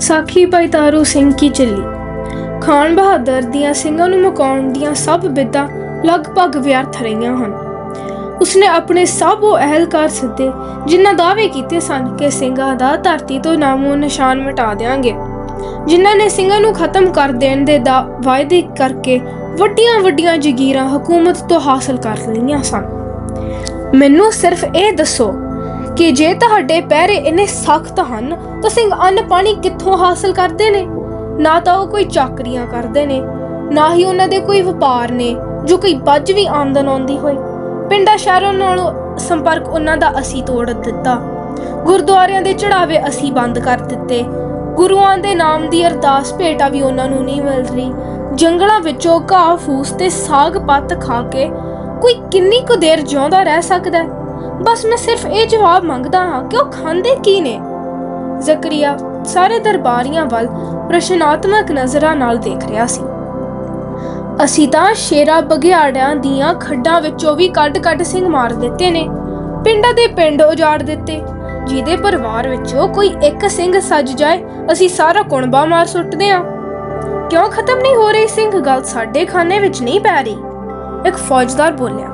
ਸਾਖੀ ਭਾਈ ਤਾਰੂ ਸਿੰਘ ਕੀ ਚੱਲੀ ਖਾਨ ਬਹਾਦਰ ਦੀਆਂ ਸਿੰਘਾਂ ਨੂੰ ਮੁਕਾਉਣ ਦੀਆਂ ਸਭ ਬਿੱਦਾਂ ਲਗਭਗ ਵਿਅਰਥ ਰਹੀਆਂ ਹਨ। ਉਸਨੇ ਆਪਣੇ ਸਭ ਉਹ ਅਹਿਲਕਾਰ ਸੱਦੇ, ਜਿਨ੍ਹਾਂ ਦਾਅਵੇ ਕੀਤੇ ਸਨ ਕਿ ਸਿੰਘਾਂ ਦਾ ਧਰਤੀ ਤੋਂ ਨਾਮੋ ਨਿਸ਼ਾਨ ਮਿਟਾ ਦੇਵਾਂਗੇ ਜਿਨ੍ਹਾਂ ਨੇ ਸਿੰਘਾਂ ਨੂੰ ਖਤਮ ਕਰ ਦੇਣ ਦੇ ਦਾ ਵਾਅਦੇ ਕਰਕੇ ਵੱਡੀਆਂ ਵੱਡੀਆਂ ਜ਼ਗੀਰਾਂ ਹਕੂਮਤ ਤੋਂ ਹਾਸਲ ਕਰ ਲਈਆਂ ਸਨ। ਮੈਨੂੰ ਸਿਰਫ ਇਹ ਦੱਸੋ ਕਿ ਜੇ ਤੁਹਾਡੇ ਪਹਿਰੇ ਇੰਨੇ ਸਖਤ ਹਨ, ਤਾਂ ਸਿੰਘ ਅੰਨ ਪਾਣੀ ਕਿੱਥੋਂ ਹਾਸਲ ਕਰਦੇ ਨੇ? ਨਾ ਤਾਂ ਉਹ ਕੋਈ ਚਾਕਰੀਆਂ ਕਰਦੇ ਨੇ, ਨਾ ਹੀ ਉਹਨਾਂ ਦੇ ਕੋਈ ਵਪਾਰ ਨੇ, ਜੋ ਕੋਈ ਬੱਜ ਵੀ ਆਮਦਨ ਆਉਂਦੀ ਹੋਏ। ਪਿੰਡਾਂ ਸ਼ਹਿਰਾਂ ਨਾਲ ਸੰਪਰਕ ਉਹਨਾਂ ਦਾ ਅਸੀਂ ਤੋੜ ਦਿੱਤਾ। ਗੁਰਦੁਆਰਿਆਂ ਦੇ ਚੜਾਵੇ ਅਸੀਂ ਬੰਦ ਕਰ ਦਿੱਤੇ। ਗੁਰੂਆਂ ਦੇ ਨਾਮ ਦੀ ਅਰਦਾਸ ਭੇਟਾ ਵੀ ਉਹਨਾਂ ਨੂੰ ਨਹੀਂ ਮਿਲ ਰਹੀ। ਜੰਗਲਾਂ ਵਿੱਚੋਂ ਘਾਹ, ਫੂਸ ਤੇ ਸਾਗ ਪੱਤ ਖਾ ਕੇ ਕੋਈ ਕਿੰਨੀ ਕੁ ਦੇਰ ਜਿਉਂਦਾ ਰਹਿ ਸਕਦਾ ਹੈ? ਬਸ ਮੈਂ ਸਿਰਫ ਇਹ ਜਵਾਬ ਮੰਗਦਾ ਹਾਂ ਕਿ ਉਹ ਖਾਂਦੇ ਕੀ ਨੇ? ਜ਼ਕਰੀਆ ਸਾਰੇ ਦਰਬਾਰੀਆਂ ਵੱਲ ਪ੍ਰਸ਼ਨਾਤਮਕ ਨਜ਼ਰਾਂ ਨਾਲ ਦੇਖ ਰਿਹਾ ਸੀ। ਅਸੀਂ ਤਾਂ ਸ਼ੇਰਾ ਬਗਿਆੜਿਆਂ ਦੀਆਂ ਖੱਡਾਂ ਵਿੱਚੋਂ ਵੀ ਕੱਢ-ਕੱਢ ਸਿੰਘ ਮਾਰ ਦਿੱਤੇ ਨੇ। ਪਿੰਡਾਂ ਦੇ ਪਿੰਡ ਉਜਾੜ ਦਿੱਤੇ, ਜਿਹਦੇ ਪਰਿਵਾਰ ਵਿੱਚੋਂ ਕੋਈ ਇੱਕ ਸਿੰਘ ਸੱਜ ਜਾਏ, ਅਸੀਂ ਸਾਰਾ ਕੁਣਬਾ ਮਾਰ ਸੁੱਟਦੇ ਹਾਂ। ਕਿਉਂ ਖਤਮ ਨਹੀਂ ਹੋ ਰਹੀ ਸਿੰਘ? ਗੱਲ ਸਾਡੇ ਖਾਨੇ ਵਿੱਚ ਨਹੀਂ ਪੈ ਰਹੀ। ਇੱਕ ਫੌਜਦਾਰ ਬੋਲਿਆ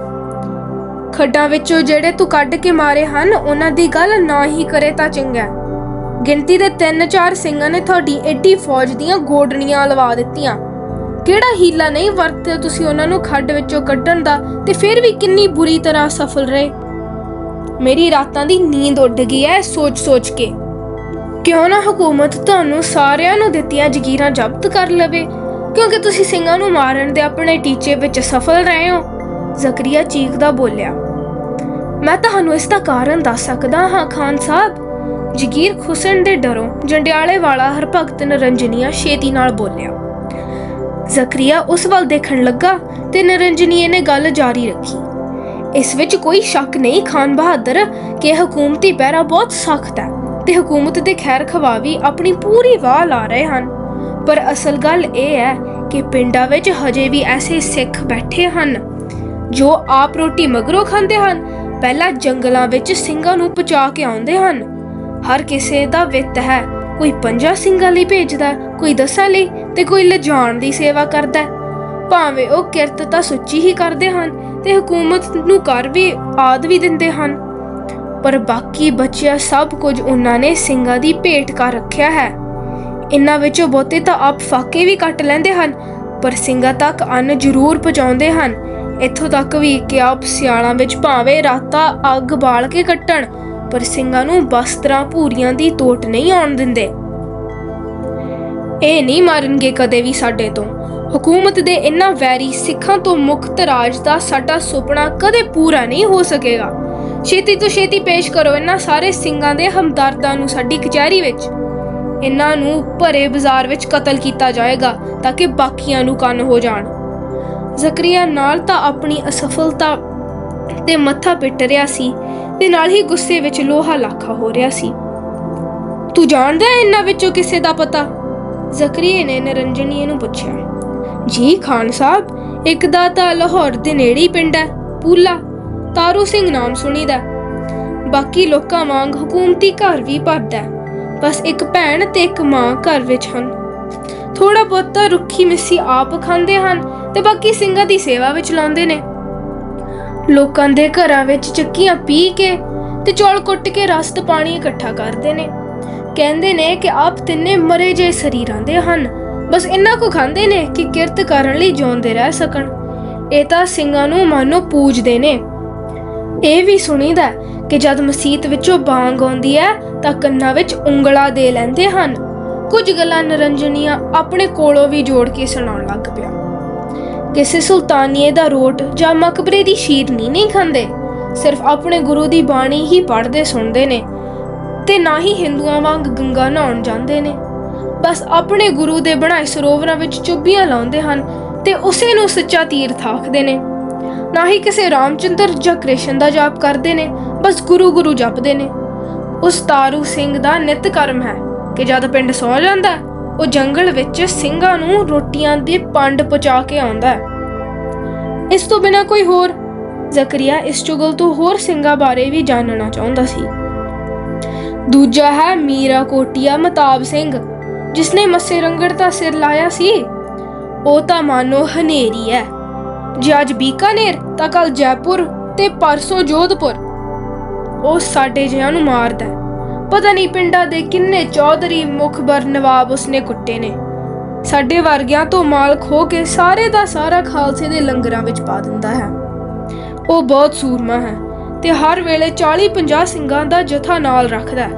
ਖੱਡਾਂ ਵਿੱਚੋਂ ਜਿਹੜੇ ਤੂੰ ਕੱਢ ਕੇ ਮਾਰੇ ਹਨ, ਉਹਨਾਂ ਦੀ ਗੱਲ ਨਾ ਹੀ ਕਰੇ ਤਾਂ ਚੰਗਾ। ਗਿਣਤੀ ਦੇ 3-4 ਸਿੰਘਾਂ ਨੇ ਤੁਹਾਡੀ ਐਡੀ ਫੌਜ ਦੀਆਂ ਗੋਡਣੀਆਂ ਲਵਾ ਦਿੱਤੀਆਂ। ਕਿਹੜਾ ਹੀਲਾ ਨਹੀਂ ਵਰਤਿਆ ਤੁਸੀਂ ਉਹਨਾਂ ਨੂੰ ਖੱਡ ਵਿੱਚੋਂ ਕੱਢਣ ਦਾ, ਤੇ ਫਿਰ ਵੀ ਕਿੰਨੀ ਬੁਰੀ ਤਰ੍ਹਾਂ ਸਫਲ ਰਹੇ? ਮੇਰੀ ਰਾਤਾਂ ਦੀ ਨੀਂਦ ਉੱਡ ਗਈ ਐ, ਸੋਚ-ਸੋਚ ਕੇ। ਕਿਉਂ ਨਾ ਹਕੂਮਤ ਤੁਹਾਨੂੰ ਸਾਰਿਆਂ ਨੂੰ ਦਿੱਤੀਆਂ ਜ਼ਗੀਰਾਂ ਜ਼ਬਤ ਕਰ ਲਵੇ? ਕਿਉਂਕਿ ਤੁਸੀਂ ਸਿੰਘਾਂ ਨੂੰ ਮਾਰਨ ਦੇ ਆਪਣੇ ਟੀਚੇ ਵਿੱਚ ਸਫਲ ਰਹੇ ਹੋ। ਜ਼ਕਰੀਆ ਚੀਕਦਾ ਬੋਲਿਆ, ਮੈਂ ਤੁਹਾਨੂੰ ਇਸ ਦਾ ਕਾਰਨ ਦੱਸ ਸਕਦਾ ਹਾਂ ਖਾਨ ਸਾਹਿਬ? ਜਗੀਰ ਖੁਸਣ ਦੇ ਡਰੋਂ ਜੰਡਿਆਲੇ ਵਾਲਾ ਹਰਭਗਤ ਨਰੰਜਨੀਆ ਛੇਤੀ ਨਾਲ ਬੋਲਿਆ, ਜ਼ਕਰੀਆ ਉਸ ਵੱਲ ਦੇਖਣ ਲੱਗਾ ਤੇ ਨਰੰਜਨੀਏ ਨੇ ਗੱਲ ਜਾਰੀ ਰੱਖੀ। ਇਸ ਵਿੱਚ ਕੋਈ ਸ਼ੱਕ ਨਹੀਂ ਖਾਨ ਬਹਾਦਰ, ਕਿ ਹਕੂਮਤੀ ਪਹਿਰਾ ਬਹੁਤ ਸਖਤ ਹੈ ਤੇ ਹਕੂਮਤ ਦੇ ਖੈਰ ਖਵਾ ਵੀ ਆਪਣੀ ਪੂਰੀ ਵਾਹ ਲਾ ਰਹੇ ਹਨ। ਪਰ ਅਸਲ ਗੱਲ ਇਹ ਹੈ ਕਿ ਪਿੰਡਾਂ ਵਿੱਚ ਹਜੇ ਵੀ ਐਸੇ ਸਿੱਖ ਬੈਠੇ ਹਨ ਜੋ ਆਪ ਰੋਟੀ ਮਗਰੋਂ ਖਾਂਦੇ ਹਨ, ਪਹਿਲਾਂ ਜੰਗਲਾਂ ਵਿੱਚ ਸਿੰਘਾਂ ਨੂੰ ਪਹੁੰਚਾ ਕੇ ਆਉਂਦੇ ਹਨ। ਹਰ ਕਿਸੇ ਦਾ ਵਿੱਤ ਹੈ, ਕੋਈ ਪੰਜਾਂ ਸਿੰਘਾਂ ਲਈ ਭੇਜਦਾ ਕੋਈ ਦਸਾਂ ਲਈ ਤੇ ਕੋਈ ਲਿਜਾਣ ਦੀ ਸੇਵਾ ਕਰਦਾ ਭਾਵੇਂ ਉਹ ਕਿਰਤ ਤਾਂ ਸੁੱਚੀ ਹੀ ਕਰਦੇ ਹਨ ਤੇ ਹਕੂਮਤ ਨੂੰ ਕਰ ਵੀ ਆਦ ਵੀ ਦਿੰਦੇ ਹਨ। ਪਰ ਬਾਕੀ ਬਚਿਆ ਸਭ ਕੁਝ ਉਹਨਾਂ ਨੇ ਸਿੰਘਾਂ ਦੀ ਭੇਟ ਕਰ ਰੱਖਿਆ ਹੈ। ਇਨ੍ਹਾਂ ਵਿੱਚੋਂ ਬਹੁਤੇ ਤਾਂ ਆਪ ਫਾਕੇ ਵੀ ਕੱਟ ਲੈਂਦੇ ਹਨ, ਪਰ ਸਿੰਘਾਂ ਤੱਕ ਅੰਨ ਜ਼ਰੂਰ ਪਹੁੰਚਾਉਂਦੇ ਹਨ। ਇੱਥੋਂ ਤੱਕ ਵੀ ਕਿ ਆਪ ਸਿਆਲਾਂ ਵਿੱਚ ਭਾਵੇਂ ਰਾਤਾਂ ਅੱਗ ਬਾਲ ਕੇ ਕੱਟਣ, ਪਰ ਸਿੰਘਾਂ ਨੂੰ ਬਸਤਰਾਂ ਭੂਰੀਆਂ ਦੀ ਤੋਟ ਨਹੀਂ ਆਉਣ ਦਿੰਦੇ। ਇਹ ਨਹੀਂ ਮਾਰਨਗੇ ਕਦੇ ਵੀ ਸਾਡੇ ਤੋਂ। ਹਕੂਮਤ ਦੇ ਇਨ੍ਹਾਂ ਵੈਰੀ ਸਿੱਖਾਂ ਤੋਂ ਮੁਕਤ ਰਾਜ ਦਾ ਸਾਡਾ ਸੁਪਨਾ ਕਦੇ ਪੂਰਾ ਨਹੀਂ ਹੋ ਸਕੇਗਾ। ਛੇਤੀ ਤੋਂ ਛੇਤੀ ਪੇਸ਼ ਕਰੋ ਇਹਨਾਂ ਸਾਰੇ ਸਿੰਘਾਂ ਦੇ ਹਮਦਰਦਾਂ ਨੂੰ ਸਾਡੀ ਕਚਹਿਰੀ ਵਿੱਚ। ਇਹਨਾਂ ਨੂੰ ਭਰੇ ਬਾਜ਼ਾਰ ਵਿੱਚ ਕਤਲ ਕੀਤਾ ਜਾਏਗਾ ਤਾਂ ਕਿ ਬਾਕੀਆਂ ਨੂੰ ਕੰਨ ਹੋ ਜਾਣ। ਜ਼ਕਰੀਆ ਨਾਲ ਤਾਂ ਆਪਣੀ ਅਸਫਲਤਾ ਤੇ ਮੱਥਾ ਪਿੱਟ ਰਿਹਾ ਸੀ ਤੇ ਨਾਲ ਹੀ ਗੁੱਸੇ ਵਿੱਚ ਲੋਹਾ ਲਾਖਾ ਹੋ ਰਿਹਾ ਸੀ। ਤੂੰ ਜਾਣਦਾ ਹੈ ਇਹਨਾਂ ਵਿੱਚੋਂ ਕਿਸੇ ਦਾ ਪਤਾ? ਜ਼ਕਰੀਆ ਨੇ ਨਰੰਜਨੀਏ ਨੂੰ ਪੁੱਛਿਆ। ਜੀ ਖਾਨ ਸਾਹਿਬ, ਇੱਕ ਦਾ ਤਾਂ ਲਾਹੌਰ ਦੇ ਨੇੜੇ ਹੀ ਪਿੰਡ ਹੈ, ਪੂਲਾ। ਤਾਰੂ ਸਿੰਘ ਨਾਮ ਸੁਣੀਦਾ ਬਾਕੀ ਲੋਕਾਂ ਵਾਂਗ ਹਕੂਮਤੀ ਘਰ ਵੀ ਭਰਦਾ ਬਸ ਇੱਕ ਭੈਣ ਤੇ ਇੱਕ ਮਾਂ ਘਰ ਵਿੱਚ ਹਨ। ਥੋੜਾ ਬਹੁਤਾ ਰੁੱਖੀ ਮਿੱਸੀ ਆਪ ਖਾਂਦੇ ਹਨ ਤੇ ਬਾਕੀ ਸਿੰਘਾਂ ਦੀ ਸੇਵਾ ਵਿੱਚ ਲਾਉਂਦੇ ਨੇ। ਲੋਕਾਂ ਦੇ ਘਰਾਂ ਵਿੱਚ ਚੱਕੀਆਂ ਪੀ ਕੇ ਤੇ ਚੌਲ ਕੁੱਟ ਕੇ ਰਸਤ ਪਾਣੀ ਇਕੱਠਾ ਕਰਦੇ ਨੇ। ਕਹਿੰਦੇ ਨੇ ਕਿ ਆਪ ਤਿੰਨੇ ਮਰੇ ਜੇ ਸਰੀਰਾਂ ਦੇ ਹਨ। ਬਸ ਇੰਨਾ ਕੁ ਖਾਂਦੇ ਨੇ ਕਿ ਕਿਰਤ ਕਰਨ ਲਈ ਜਿਉਂਦੇ ਰਹਿ ਸਕਣ। ਇਹ ਤਾਂ ਸਿੰਘਾਂ ਨੂੰ ਮਾਨੋ ਪੂਜਦੇ ਨੇ। ਇਹ ਵੀ ਸੁਣੀਦਾ ਕਿ ਜਦ ਮਸੀਤ ਵਿੱਚੋਂ ਬਾਂਗ ਆਉਂਦੀ ਹੈ ਤਾਂ ਕੰਨਾਂ ਵਿੱਚ ਉਂਗਲਾ ਦੇ ਲੈਂਦੇ ਹਨ। ਕੁਝ ਗੱਲਾਂ ਨਰੰਜਨੀਆਂ ਆਪਣੇ ਕੋਲੋਂ ਵੀ ਜੋੜ ਕੇ ਸੁਣਾਉਣ ਲੱਗ ਪਿਆ। ਕਿਸੇ ਸੁਲਤਾਨੀਏ ਦਾ ਰੋਟ ਜਾਂ ਮਕਬਰੇ ਦੀ ਸ਼ੀਰਨੀ ਨਹੀਂ ਖਾਂਦੇ। ਸਿਰਫ ਆਪਣੇ ਗੁਰੂ ਦੀ ਬਾਣੀ ਹੀ ਪੜ੍ਹਦੇ, ਸੁਣਦੇ ਨੇ ਤੇ ਨਾ ਹੀ ਹਿੰਦੂਆਂ ਵਾਂਗ ਗੰਗਾ ਨਹਾਉਣ ਜਾਂਦੇ ਨੇ। ਬਸ ਆਪਣੇ ਗੁਰੂ ਦੇ ਬਣਾਏ ਸਰੋਵਰਾਂ ਵਿੱਚ ਚੁੱਭੀਆਂ ਲਾਉਂਦੇ ਹਨ ਤੇ ਉਸੇ ਨੂੰ ਸੱਚਾ ਤੀਰਥ ਆਖਦੇ ਨੇ। ਨਾ ਹੀ ਕਿਸੇ ਰਾਮਚੰਦਰ ਜਾਂ ਕ੍ਰਿਸ਼ਨ ਦਾ ਜਾਪ ਕਰਦੇ ਨੇ, ਬਸ ਗੁਰੂ ਗੁਰੂ ਜਪਦੇ ਨੇ। ਉਸ ਤਾਰੂ ਸਿੰਘ ਦਾ ਨਿਤ ਕਰਮ ਹੈ ਕਿ ਜਦ ਪਿੰਡ ਸੌ ਜਾਂਦਾ ਉਹ ਜੰਗਲ ਵਿੱਚ ਸਿੰਘਾਂ ਨੂੰ ਰੋਟੀਆਂ ਦੇ ਪੰਡ ਪਹੁੰਚਾ ਕੇ ਆਉਂਦਾ ਹੈ। ਇਸ ਤੋਂ ਬਿਨਾ ਕੋਈ ਹੋਰ? ਜ਼ਕਰੀਆ ਇਸ ਚੁਗਲ ਤੋਂ ਹੋਰ ਸਿੰਘਾਂ ਬਾਰੇ ਵੀ ਜਾਣਨਾ ਚਾਹੁੰਦਾ ਸੀ। ਦੂਜਾ ਹੈ ਮੀਰਾ ਕੋਟੀਆ ਮਤਾਬ ਸਿੰਘ, ਜਿਸਨੇ ਮੱਸੇ ਰੰਗੜ ਦਾ ਸਿਰ ਲਾਇਆ ਸੀ। ਉਹ ਤਾਂ ਮਾਨੋ ਹਨੇਰੀ ਹੈ। ਜੇ ਅੱਜ ਬੀਕਾਨੇਰ, ਤਾਂ ਕੱਲ ਜੈਪੁਰ ਤੇ ਪਰਸੋਂ ਜੋਧਪੁਰ। ਉਹ ਸਾਡੇ ਜਿਹਾਂ ਨੂੰ ਮਾਰਦਾ ਪਤਾ ਨਹੀਂ ਪਿੰਡਾਂ ਦੇ ਕਿੰਨੇ ਚੌਧਰੀ ਮੁਖਬਰ ਨਵਾਬ ਉਸਨੇ ਕੁੱਟੇ ਨੇ। ਸਾਡੇ ਵਰਗਿਆਂ ਤੋਂ ਮਾਲ ਖੋ ਕੇ ਸਾਰੇ ਦਾ ਸਾਰਾ ਖਾਲਸੇ ਦੇ ਲੰਗਰਾਂ ਵਿੱਚ ਪਾ ਦਿੰਦਾ ਹੈ। ਉਹ ਬਹੁਤ ਸੂਰਮਾ ਹੈ ਤੇ ਹਰ ਵੇਲੇ 40-50 ਸਿੰਘਾਂ ਦਾ ਜਥਾ ਨਾਲ ਰੱਖਦਾ ਹੈ।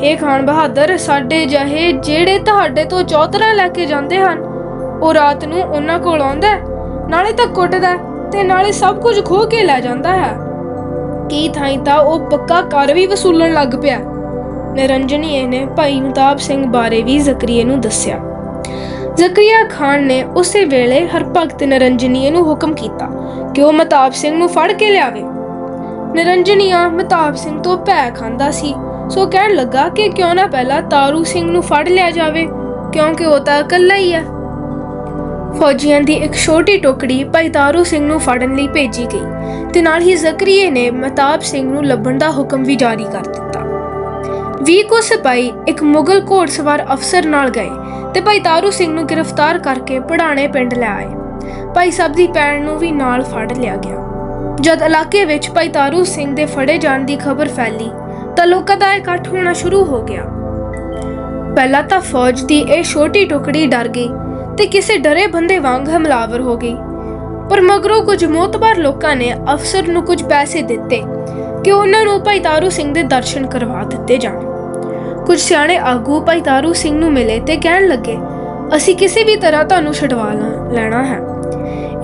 ਇਹ ਖਾਨ ਬਹਾਦਰ ਸਾਡੇ ਜਹੇ ਜਿਹੜੇ ਤੁਹਾਡੇ ਤੋਂ ਚੌਧਰਾ ਲੈ ਕੇ ਜਾਂਦੇ ਹਨ, ਉਹ ਰਾਤ ਨੂੰ ਉਹਨਾਂ ਕੋਲ ਆਉਂਦਾ ਨਾਲੇ ਤਾਂ ਕੁੱਟਦਾ ਤੇ ਨਾਲੇ ਸਭ ਕੁਝ ਖੋ ਕੇ ਲੈ ਜਾਂਦਾ ਹੈ। ਕੀ ਥਾਈ ਤਾਂ ਉਹ ਪੱਕਾ ਕਰ ਵੀ ਵਸੂਲਣ ਲੱਗ ਪਿਆ ਨਿਰੰਜਨੀਏ ਨੇ ਭਾਈ ਮਤਾਬ ਸਿੰਘ ਬਾਰੇ ਵੀ ਜ਼ਕਰੀਏ ਨੂੰ ਦੱਸਿਆ। ਜ਼ਕਰੀਆ ਖਾਨ ਨੇ ਉਸੇ ਵੇਲੇ ਹਰਭਗਤ ਨਿਰੰਜਨੀਏ ਨੂੰ ਹੁਕਮ ਕੀਤਾ ਕਿ ਉਹ ਮਤਾਬ ਸਿੰਘ ਨੂੰ ਫੜ ਕੇ ਲਿਆਵੇ। ਨਿਰੰਜਨੀਆ ਮਤਾਬ ਸਿੰਘ ਤੋਂ ਭੈ ਖਾਂਦਾ ਸੀ। ਸੋ ਕਹਿਣ ਲੱਗਾ ਕਿ ਕਿਉਂ ਨਾ ਪਹਿਲਾਂ ਤਾਰੂ ਸਿੰਘ ਨੂੰ ਫੜ ਲਿਆ ਜਾਵੇ, ਕਿਉਂਕਿ ਉਹ ਤਾਂ ਇਕੱਲਾ ਹੀ ਹੈ ਫੌਜੀਆਂ ਦੀ ਇੱਕ ਛੋਟੀ ਟੋਕੜੀ ਭਾਈ ਤਾਰੂ ਸਿੰਘ ਨੂੰ ਫੜਨ ਲਈ ਭੇਜੀ ਗਈ ਤੇ ਨਾਲ ਹੀ ਜ਼ਕਰੀਏ ਨੇ ਮਤਾਬ ਸਿੰਘ ਨੂੰ ਲੱਭਣ ਦਾ ਹੁਕਮ ਵੀ ਜਾਰੀ ਕਰ ਦਿੱਤਾ। ਵੀ ਕੋ ਸਿਪਾਹੀ ਇੱਕ ਮੁਗਲ ਘੋੜਸਵਾਰ ਅਫਸਰ ਨਾਲ ਗਏ ਤੇ ਭਾਈ ਤਾਰੂ ਸਿੰਘ ਨੂੰ ਗ੍ਰਿਫਤਾਰ ਕਰਕੇ ਪੜਾਣੇ ਪਿੰਡ ਲੈ ਆਏ। ਭਾਈ ਸਾਹਿਬ ਦੀ ਪੈਣ ਨੂੰ ਵੀ ਨਾਲ ਫੜ ਲਿਆ ਗਿਆ। ਜਦ ਇਲਾਕੇ ਵਿੱਚ ਭਾਈ ਤਾਰੂ ਸਿੰਘ ਦੇ ਫੜੇ ਜਾਣ ਦੀ ਖਬਰ ਫੈਲੀ, ਤਾਂ ਲੋਕਾਂ ਦਾ ਇਕੱਠ ਹੋਣਾ ਸ਼ੁਰੂ ਹੋ ਗਿਆ। ਪਹਿਲਾਂ ਤਾਂ ਫੌਜ ਦੀ ਇਹ ਛੋਟੀ ਟੁਕੜੀ ਡਰ ਗਈ ਤੇ ਕਿਸੇ ਡਰੇ ਬੰਦੇ ਵਾਂਗ ਹਮਲਾਵਰ ਹੋ ਗਈ। ਪਰ ਮਗਰੋਂ ਕੁਝ ਮੋਤਬਾਰ ਲੋਕਾਂ ਨੇ ਅਫਸਰ ਨੂੰ ਕੁਝ ਪੈਸੇ ਦਿੱਤੇ ਕਿ ਉਹਨਾਂ ਨੂੰ ਭਾਈ ਤਾਰੂ ਸਿੰਘ ਦੇ ਦਰਸ਼ਨ ਕਰਵਾ ਦਿੱਤੇ ਜਾਣ। ਕੁਝ ਸਿਆਣੇ ਆਗੂ ਭਾਈ ਤਾਰੂ ਸਿੰਘ ਨੂੰ ਮਿਲੇ ਤੇ ਕਹਿਣ ਲੱਗੇ, ਅਸੀਂ ਕਿਸੇ ਵੀ ਤਰ੍ਹਾਂ ਤੁਹਾਨੂੰ ਛਡਵਾ ਲਾ- ਲੈਣਾ ਹੈ।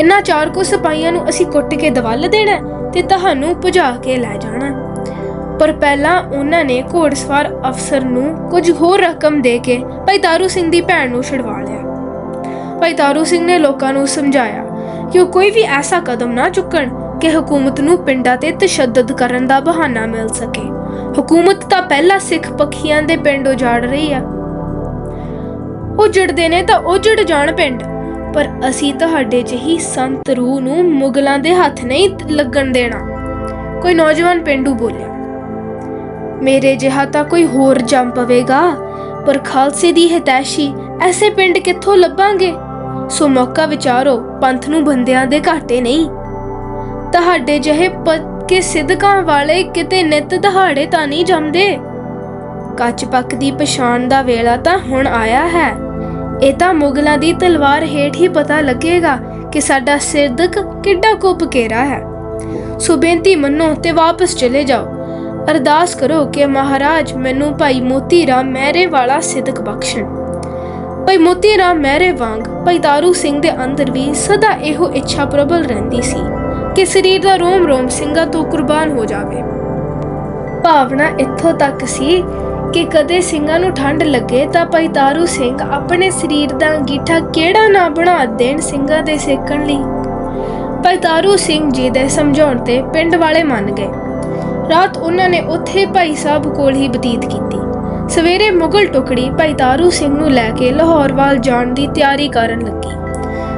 ਇਨ੍ਹਾਂ ਚਾਰ ਕੋ ਸਿਪਾਹੀਆਂ ਨੂੰ ਅਸੀਂ ਕੁੱਟ ਕੇ ਦਵਲ ਦੇਣਾ ਹੈ ਤੇ ਤੁਹਾਨੂੰ ਭਜਾ ਕੇ ਲੈ ਜਾਣਾ ਪਰ ਪਹਿਲਾਂ ਉਹਨਾਂ ਨੇ ਘੋੜਸਵਾਰ ਅਫਸਰ ਨੂੰ ਕੁਝ ਹੋਰ ਰਕਮ ਦੇ ਕੇ ਭਾਈ ਤਾਰੂ ਸਿੰਘ ਦੀ ਭੈਣ ਨੂੰ ਛਡਵਾ ਲਿਆ। ਭਾਈ ਤਾਰੂ ਸਿੰਘ ਨੇ ਲੋਕਾਂ ਨੂੰ ਸਮਝਾਇਆ ਕਿ ਉਹ ਕੋਈ ਵੀ ਐਸਾ ਕਦਮ ਨਾ ਚੁੱਕਣ ਕਿ ਹਕੂਮਤ ਨੂੰ ਪਿੰਡਾਂ ਤੇ ਤਸ਼ੱਦਦ ਕਰਨ ਦਾ ਬਹਾਨਾ ਮਿਲ ਸਕੇ। ਹਕੂਮਤ ਤਾਂ ਪਹਿਲਾਂ ਸਿੱਖ ਪੱਖੀਆਂ ਦੇ ਪਿੰਡ ਉਜਾੜ ਰਹੀ ਆ। ਉਜੜਦੇ ਨੇ ਤਾਂ ਉਜੜ ਜਾਣ ਪਿੰਡ, ਪਰ ਅਸੀਂ ਤੁਹਾਡੇ ਜਿਹੀ ਸੰਤ ਰੂਹ ਨੂੰ ਮੁਗਲਾਂ ਦੇ ਹੱਥ ਨਹੀਂ ਲੱਗਣ ਦੇਣਾ। ਕੋਈ ਨੌਜਵਾਨ ਪਿੰਡੂ ਬੋਲਿਆ, ਮੇਰੇ ਜਿਹਾ ਤਾਂ ਕੋਈ ਹੋਰ ਜੰਮ ਪਵੇਗਾ, ਪਰ ਖਾਲਸੇ ਦੀ ਹਿਤੈਸ਼ੀ ਐਸੇ ਪਿੰਡ ਕਿੱਥੋਂ ਲੱਭਾਂਗੇ? ਸੋ ਮੌਕਾ ਵਿਚਾਰੋ, ਪੰਥ ਨੂੰ ਬੰਦਿਆਂ ਦੇ ਘਾਟੇ ਨਹੀਂ। ਤੁਹਾਡੇ ਜਿਹੇ ਪੱਕੇ ਸਿੱਧਕਾਂ ਵਾਲੇ ਕਿਤੇ ਨਿਤ ਦਹਾੜੇ ਤਾਂ ਨਹੀਂ ਜੰਮਦੇ? ਕੱਚ ਪੱਕ ਦੀ ਪਛਾਣ ਦਾ ਵੇਲਾ ਤਾਂ ਹੁਣ ਆਇਆ ਹੈ। ਇਹ ਤਾਂ ਮੁਗਲਾਂ ਦੀ ਤਲਵਾਰ ਹੇਠ ਹੀ ਪਤਾ ਲੱਗੇਗਾ ਕਿ ਸਾਡਾ ਸਿਰਦਕ ਕਿੱਡਾ ਕੁੱਪ ਘੇਰਾ ਹੈ। ਸੋ ਬੇਨਤੀ ਮੰਨੋ ਤੇ ਵਾਪਸ ਚਲੇ ਜਾਓ। ਅਰਦਾਸ ਕਰੋ ਕਿ ਮਹਾਰਾਜ ਮੈਨੂੰ ਭਾਈ ਮੋਤੀ ਰਾਮ ਮਹਿਰੇ ਵਾਲਾ ਸਿਦਕ ਬਖਸ਼ਣ। ਭਾਈ ਮੋਤੀ ਰਾਮ ਮਹਿਰੇ ਵਾਂਗ ਭਾਈ ਤਾਰੂ ਸਿੰਘ ਦੇ ਅੰਦਰ ਵੀ ਸਦਾ ਇਹੋ ਇੱਛਾ ਪ੍ਰਬਲ ਰਹਿੰਦੀ ਸੀ। ਕਿ ਸਰੀਰ ਦਾ ਰੋਮ ਰੋਮ ਸਿੰਘਾਂ ਤੋਂ ਕੁਰਬਾਨ ਹੋ ਜਾਵੇ। ਭਾਵਨਾ ਇੱਥੋਂ ਤੱਕ ਸੀ ਕਿ ਕਦੇ ਸਿੰਘਾਂ ਨੂੰ ਠੰਡ ਲੱਗੇ ਤਾਂ ਭਾਈ ਤਾਰੂ ਸਿੰਘ ਆਪਣੇ ਸਰੀਰ ਦਾ ਅੰਗੀਠਾ ਕਿਹੜਾ ਨਾ ਬਣਾ ਦੇਣ ਸਿੰਘਾਂ ਦੇ ਸੇਕਣ ਲਈ। ਭਾਈ ਤਾਰੂ ਸਿੰਘ ਜੀ ਦੇ ਸਮਝਾਉਣ ਤੇ ਪਿੰਡ ਵਾਲੇ ਮੰਨ ਗਏ। ਰਾਤ ਉਹਨਾਂ ਨੇ ਉੱਥੇ ਭਾਈ ਸਾਹਿਬ ਕੋਲ ਹੀ ਬਤੀਤ ਕੀਤੀ। ਸਵੇਰੇ ਮੁਗਲ ਟੁਕੜੀ ਭਾਈ ਤਾਰੂ ਸਿੰਘ ਨੂੰ ਲੈ ਕੇ ਲਾਹੌਰ ਵੱਲ ਜਾਣ ਦੀ ਤਿਆਰੀ ਕਰਨ ਲੱਗੀ।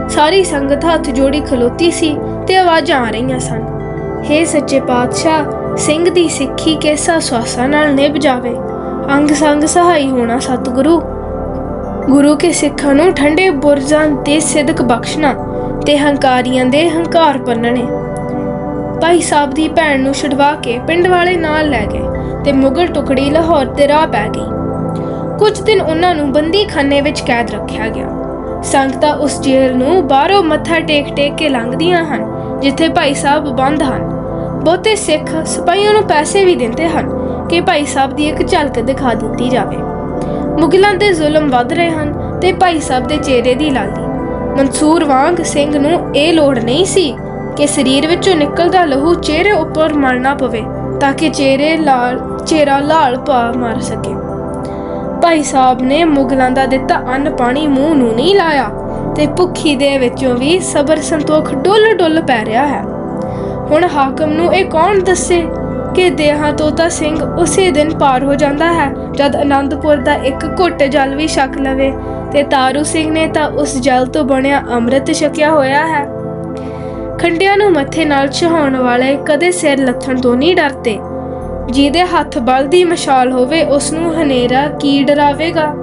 ਸਾਰੀ ਸੰਗਤ ਹੱਥ ਜੋੜੀ ਖਲੋਤੀ ਸੀ। ਤੇ ਆਵਾਜ਼ਾਂ ਆ ਰਹੀਆਂ ਸਨ। ਹੇ ਸੱਚੇ ਪਾਤਸ਼ਾਹ, ਸਿੰਘ ਦੀ ਸਿੱਖੀ ਕੇਸਾ ਸਵਾਸਾਂ ਨਾਲ ਨਿਭ ਜਾਵੇ। ਅੰਗ ਸੰਗ ਸਹਾਈ ਹੋਣਾ ਸਤਿਗੁਰੂ। ਗੁਰੂ ਕੇ ਸਿੱਖਾਂ ਨੂੰ ਠੰਡੇ ਬੁਰਜਾਂ ਤੇ ਸਿਦਕ ਬਖਸ਼ਣਾ ਤੇ ਹੰਕਾਰੀਆਂ ਦੇ ਹੰਕਾਰ ਪੰਨਣੇ ਭਾਈ ਸਾਹਿਬ ਦੀ ਭੈਣ ਨੂੰ ਛਡਵਾ ਕੇ ਪਿੰਡ ਵਾਲੇ ਨਾਲ ਲੈ ਗਏ ਤੇ ਮੁਗਲ ਟੁਕੜੀ ਲਾਹੌਰ ਤੇ ਰਾਹ ਪੈ ਗਈ। ਕੁਝ ਦਿਨ ਉਹਨਾਂ ਨੂੰ ਬੰਦੀਖਾਨੇ ਵਿੱਚ ਕੈਦ ਰੱਖਿਆ ਗਿਆ। ਸੰਗਤਾਂ ਉਸ ਜੇਲ੍ਹ ਨੂੰ ਬਾਹਰੋਂ ਮੱਥਾ ਟੇਕ ਟੇਕ ਕੇ ਲੰਘਦੀਆਂ ਹਨ। ਜਿੱਥੇ ਭਾਈ ਸਾਹਿਬ ਬੰਦ ਹਨ। ਬਹੁਤੇ ਸਿੱਖ ਸਿਪਾਹੀਆਂ ਨੂੰ ਪੈਸੇ ਵੀ ਦਿੰਦੇ ਹਨ ਕਿ ਭਾਈ ਸਾਹਿਬ ਦੀ ਇੱਕ ਝਲਕ ਦਿਖਾ ਦਿੱਤੀ ਜਾਵੇ। ਮੁਗਲਾਂ ਦੇ ਜ਼ੁਲਮ ਵੱਧ ਰਹੇ ਹਨ ਤੇ ਭਾਈ ਸਾਹਿਬ ਦੇ ਚਿਹਰੇ ਦੀ ਲਾਲੀ। ਮਨਸੂਰ ਵਾਂਗ ਸਿੰਘ ਨੂੰ ਇਹ ਲੋੜ ਨਹੀਂ ਸੀ ਕਿ ਸਰੀਰ ਵਿੱਚੋਂ ਨਿਕਲਦਾ ਲਹੂ ਚਿਹਰੇ ਉੱਪਰ ਮਰਨਾ ਪਵੇ ਤਾਂ ਕਿ ਚਿਹਰੇ ਲਾਲ, ਚਿਹਰਾ ਲਾਲ ਪਾ ਮਾਰ ਸਕੇ। ਭਾਈ ਸਾਹਿਬ ਨੇ ਮੁਗਲਾਂ ਦਾ ਦਿੱਤਾ ਅੰਨ ਪਾਣੀ ਮੂੰਹ ਨੂੰ ਨਹੀਂ ਲਾਇਆ। ਤੇ ਭੁੱਖੀ ਦੇ ਵਿੱਚੋਂ ਵੀ ਸਬਰ ਸੰਤੋਖ ਡੁੱਲ ਡੁੱਲ ਪੈ ਰਿਹਾ ਹੈ। ਹੁਣ ਹਾਕਮ ਨੂੰ ਇਹ ਕੌਣ ਦੱਸੇ ਕਿ ਦੇਹਾਂ ਤੋਤਾ ਸਿੰਘ ਉਸੇ ਦਿਨ ਪਾਰ ਹੋ ਜਾਂਦਾ ਹੈ, ਜਦ ਆਨੰਦਪੁਰ ਦਾ ਇੱਕ ਘੁੱਟ ਜਲ ਵੀ ਛਕ ਲਵੇ ਤੇ ਤਾਰੂ ਸਿੰਘ ਨੇ ਤਾਂ ਉਸ ਜਲ ਤੋਂ ਬਣਿਆ ਅੰਮ੍ਰਿਤ ਛਕਿਆ ਹੋਇਆ ਹੈ। ਖੰਡਿਆਂ ਨੂੰ ਮੱਥੇ ਨਾਲ ਛਹਾਉਣ ਵਾਲੇ ਕਦੇ ਸਿਰ ਲੱਥਣ ਤੋਂ ਨਹੀਂ ਡਰਦੇ। ਜਿਹਦੇ ਹੱਥ ਬਲ ਦੀ ਮਸ਼ਾਲ ਹੋਵੇ, ਉਸ ਨੂੰ ਹਨੇਰਾ ਕੀ ਡਰਾਵੇਗਾ?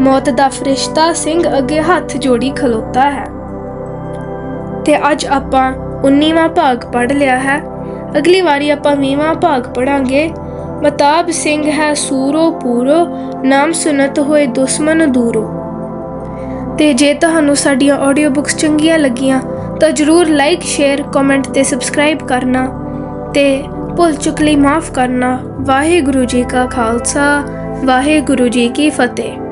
ਮੌਤ ਦਾ ਫਰਿਸ਼ਤਾ ਸਿੰਘ ਅੱਗੇ ਹੱਥ ਜੋੜੀ ਖਲੋਤਾ ਹੈ। ਤੇ ਅੱਜ ਆਪਾਂ 19ਵਾਂ ਭਾਗ ਪੜ ਲਿਆ ਹੈ। ਅਗਲੀ ਵਾਰੀ ਆਪਾਂ 20ਵਾਂ ਭਾਗ ਪੜਾਂਗੇ ਮਤਾਬ ਸਿੰਘ ਹੈ, ਸੂਰੋ ਪੂਰੋ, ਨਾਮ ਸੁਨਤ ਹੋਏ ਦੁਸ਼ਮਨ ਦੂਰੋ। ਤੇ ਜੇ ਤੁਹਾਨੂੰ ਸਾਡੀਆਂ ਆਡੀਓ ਬੁੱਕਸ ਚੰਗੀਆਂ ਲੱਗੀਆਂ, ਤਾਂ ਜਰੂਰ ਲਾਈਕ ਸ਼ੇਅਰ ਕਮੈਂਟ ਤੇ ਸਬਸਕ੍ਰਾਈਬ ਕਰਨਾ। ਤੇ ਭੁੱਲ ਚੁੱਕ ਲਈ ਮਾਫ ਕਰਨਾ। ਵਾਹਿਗੁਰੂ ਜੀ ਕਾ ਖਾਲਸਾ, ਵਾਹਿਗੁਰੂ ਜੀ ਕੀ ਫਤਿਹ।